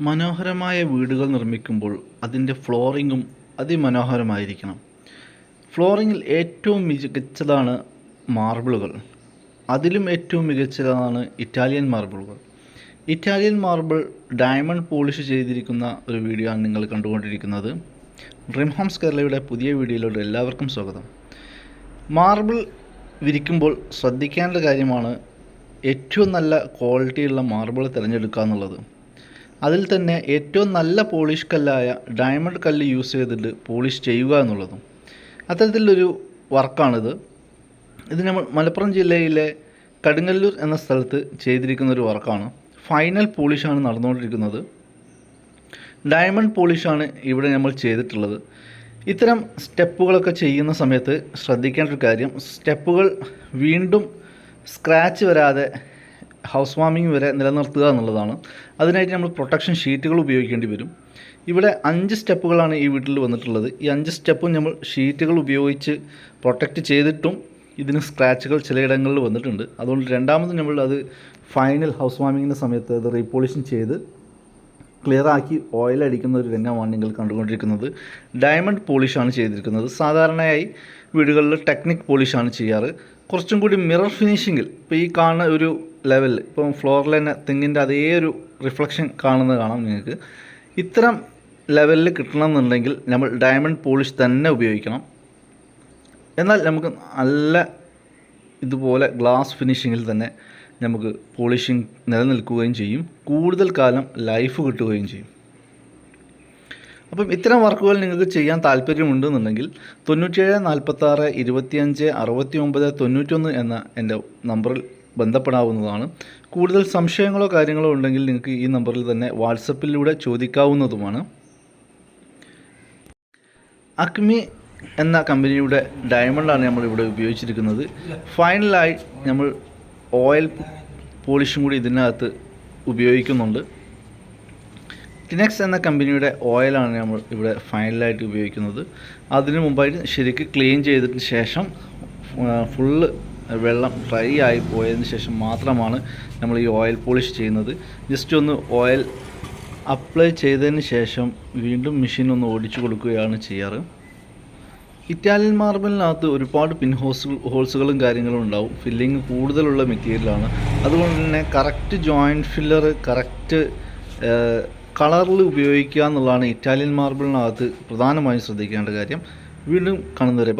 മനോഹരമായ വീടുകൾ നിർമ്മിക്കുമ്പോൾ അതിന്റെ ഫ്ലോറിങ്ങും അതിമനോഹരമായിരിക്കണം. ഫ്ലോറിങ്ങിൽ ഏറ്റവും മികച്ചതാണ് മാർബിളുകൾ. അതിലും ഏറ്റവും മികച്ചതാണ് ഇറ്റാലിയൻ മാർബിളുകൾ. ഇറ്റാലിയൻ മാർബിൾ ഡയമണ്ട് പോളിഷ് ചെയ്തിരിക്കുന്ന ഒരു വീഡിയോ ആണ് നിങ്ങൾ കണ്ടുകൊണ്ടിരിക്കുന്നത്. ഡ്രീം ഹോംസ് കേരളയുടെ പുതിയ വീഡിയോയിലോട്ട് എല്ലാവർക്കും സ്വാഗതം. മാർബിൾ വിരിക്കുമ്പോൾ ശ്രദ്ധിക്കേണ്ട കാര്യമാണ് ഏറ്റവും നല്ല ക്വാളിറ്റിയുള്ള മാർബിൾ തിരഞ്ഞെടുക്കുക എന്നുള്ളത്. അതിൽ തന്നെ ഏറ്റവും നല്ല പോളിഷ് കല്ലായ ഡയമണ്ട് കല്ല് യൂസ് ചെയ്തിട്ട് പോളിഷ് ചെയ്യുക എന്നുള്ളതും അത്തരത്തിലൊരു വർക്കാണിത്. ഇത് നമ്മൾ മലപ്പുറം ജില്ലയിലെ കടുങ്ങല്ലൂർ എന്ന സ്ഥലത്ത് ചെയ്തിരിക്കുന്ന ഒരു വർക്കാണ് ഫൈനൽ പോളിഷാണ് നടന്നുകൊണ്ടിരിക്കുന്നത്. ഡയമണ്ട് പോളിഷാണ് ഇവിടെ നമ്മൾ ചെയ്തിട്ടുള്ളത്. ഇത്തരം സ്റ്റെപ്പുകളൊക്കെ ചെയ്യുന്ന സമയത്ത് ശ്രദ്ധിക്കേണ്ട ഒരു കാര്യം സ്റ്റെപ്പുകൾ വീണ്ടും സ്ക്രാച്ച് വരാതെ ഹൗസ് വാമിംഗ് വരെ നിലനിർത്തുക എന്നുള്ളതാണ്. അതിനായിട്ട് നമ്മൾ പ്രൊട്ടക്ഷൻ ഷീറ്റുകൾ ഉപയോഗിക്കേണ്ടി വരും. ഇവിടെ അഞ്ച് സ്റ്റെപ്പുകളാണ് ഈ വീട്ടിൽ വന്നിട്ടുള്ളത്. ഈ അഞ്ച് സ്റ്റെപ്പും നമ്മൾ ഷീറ്റുകൾ ഉപയോഗിച്ച് പ്രൊട്ടക്റ്റ് ചെയ്തിട്ടും ഇതിന് സ്ക്രാച്ചുകൾ ചിലയിടങ്ങളിൽ വന്നിട്ടുണ്ട്. അതുകൊണ്ട് രണ്ടാമത് നമ്മൾ അത് ഫൈനൽ ഹൗസ് വാമിങ്ങിന്റെ സമയത്ത് അത് റീപോളിഷിങ് ചെയ്ത് ക്ലിയർ ആക്കി ഓയിൽ അടിക്കുന്ന ഒരു രംഗമാണ് നിങ്ങൾ കണ്ടുകൊണ്ടിരിക്കുന്നത്. ഡയമണ്ട് പോളിഷാണ് ചെയ്തിരിക്കുന്നത്. സാധാരണയായി വീടുകളിൽ ടെക്നിക് പോളിഷാണ് ചെയ്യാറ്. കുറച്ചും കൂടി മിറർ ഫിനിഷിങ്ങിൽ ഇപ്പോൾ ഈ കാണുന്ന ഒരു ലെവലിൽ ഇപ്പം ഫ്ലോറിൽ തന്നെ തെങ്ങിന്റെ അതേ ഒരു റിഫ്ലക്ഷൻ കാണുന്നത് കാണാം നിങ്ങൾക്ക്. ഇത്തരം ലെവലിൽ കിട്ടണമെന്നുണ്ടെങ്കിൽ നമ്മൾ ഡയമണ്ട് പോളിഷ് തന്നെ ഉപയോഗിക്കണം. എന്നാൽ നമുക്ക് നല്ല ഇതുപോലെ ഗ്ലാസ് ഫിനിഷിങ്ങിൽ തന്നെ നമുക്ക് പോളിഷിങ് നിലനിൽക്കുകയും ചെയ്യും. കൂടുതൽ കാലം ലൈഫ് കിട്ടുകയും ചെയ്യും. അപ്പം ഇത്തരം വർക്കുകൾ നിങ്ങൾക്ക് ചെയ്യാൻ താല്പര്യമുണ്ടെന്നുണ്ടെങ്കിൽ തൊണ്ണൂറ്റേഴ് നാൽപ്പത്താറ് ഇരുപത്തിയഞ്ച് അറുപത്തി ഒമ്പത് തൊണ്ണൂറ്റൊന്ന് എന്ന എന്റെ നമ്പറിൽ ബന്ധപ്പെടാവുന്നതാണ്. കൂടുതൽ സംശയങ്ങളോ കാര്യങ്ങളോ ഉണ്ടെങ്കിൽ നിങ്ങൾക്ക് ഈ നമ്പറിൽ തന്നെ വാട്സപ്പിലൂടെ ചോദിക്കാവുന്നതുമാണ്. അക്മി എന്ന കമ്പനിയുടെ ഡയമണ്ടാണ് നമ്മൾ ഇവിടെ ഉപയോഗിച്ചിരിക്കുന്നത്. ഫൈനലായി നമ്മൾ ഓയിൽ പോളിഷും കൂടി ഇതിനകത്ത് ഉപയോഗിക്കുന്നുണ്ട്. ടിനെക്സ് എന്ന കമ്പനിയുടെ ഓയിലാണ് നമ്മൾ ഇവിടെ ഫൈനലായിട്ട് ഉപയോഗിക്കുന്നത്. അതിനു മുമ്പായിട്ട് ശരിക്ക് ക്ലീൻ ചെയ്തിട്ട് ശേഷം ഫുള്ള് വെള്ളം ഡ്രൈ ആയി പോയതിന് ശേഷം മാത്രമാണ് നമ്മൾ ഈ ഓയിൽ പോളിഷ് ചെയ്യുന്നത്. ജസ്റ്റ് ഒന്ന് ഓയിൽ അപ്ലൈ ചെയ്തതിന് ശേഷം വീണ്ടും മെഷീൻ ഒന്ന് ഓടിച്ചു കൊടുക്കുകയാണ് ചെയ്യാറ്. ഇറ്റാലിയൻ മാർബിളിനകത്ത് ഒരുപാട് പിൻ ഹോൾസ് ഹോൾസുകളും കാര്യങ്ങളും ഉണ്ടാവും. ഫില്ലിങ് കൂടുതലുള്ള മെറ്റീരിയലാണ് അതുകൊണ്ട് തന്നെ കറക്റ്റ് ജോയിന്റ് ഫില്ലർ കറക്റ്റ് കളറിൽ ഉപയോഗിക്കുക എന്നുള്ളതാണ് ഇറ്റാലിയൻ മാർബിളിനകത്ത് പ്രധാനമായും ശ്രദ്ധിക്കേണ്ട കാര്യം. വീണ്ടും കാണുന്നവരെ